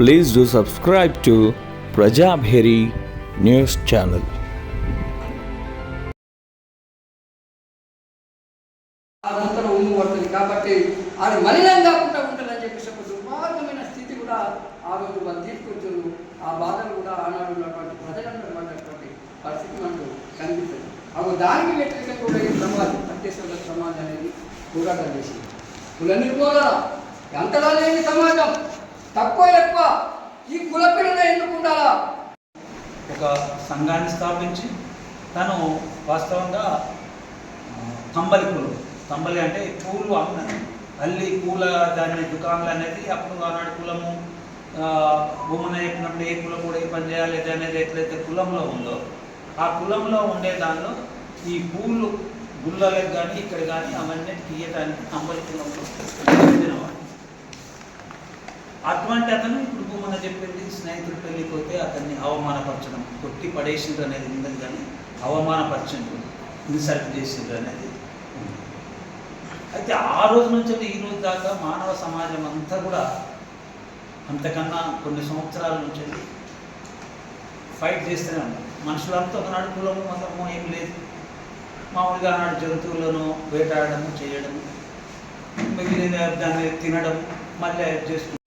Please do subscribe to Prajabheri news channel. అనంతరం కాబట్టి అది మలినం కాకుండా ఉంటుందని చెప్పేసి ఒక దుర్మార్గమైన స్థితి కూడా ఆ రోజు వాళ్ళు తీసుకొచ్చారు. ఆ బాధలు కూడా ఆనాడు ఉన్నటువంటి ప్రజలందరూ పడినటువంటి పరిస్థితి మనకు కనిపిస్తుంది. అవి దానికి వ్యతిరేకంగా కూడా ఈ సమాజం పట్టేశ్వర సమాజం అనేది పోరాటం చేసింది. కుల నిర్మూలన ఎంతలా లేని సమాజం. తక్కువ ఎక్కువ ఈ కుల పిల్లలు ఎందుకు ఉండాలా? ఒక సంఘాన్ని స్థాపించి తను వాస్తవంగా తంబలి పూలు తంబలి అంటే పూలు అమ్మ అల్లి పూల దాని దుకాణాలు అనేది అప్పుడు ఆనాడు కులము భూమినప్పుడు చెప్పినప్పుడు ఏ కులం కూడా ఏ పని చేయాలి అనేది ఎట్లయితే కులంలో ఉందో ఆ కులంలో ఉండే దానిలో ఈ పూలు గుళ్ళలకు కానీ ఇక్కడ కానీ అవన్నీ తీయటానికి తంబలి కులంలో అటువంటి అతను ఇప్పుడు మన చెప్పింది స్నేహితుడు పెళ్ళికి పోతే అతన్ని అవమానపరచడం కొట్టి పడేసిండ్రు అనేది ఉండదు కానీ అవమానపరచండు ఇన్సల్ట్ చేసిండ్రు అనేది అయితే ఆ రోజు నుంచి ఈ రోజు దాకా మానవ సమాజం అంతా కూడా అంతకన్నా కొన్ని సంవత్సరాల నుంచి ఫైట్ చేస్తూనే ఉన్నాం. మనుషులంతా ఒకనాడు కులము మతము ఏం లేదు. మామూలుగా ఆనాడు జంతువులను వేటాడము చేయడము మిగిలిన దాన్ని తినడం మళ్ళీ చేసుకుంటాం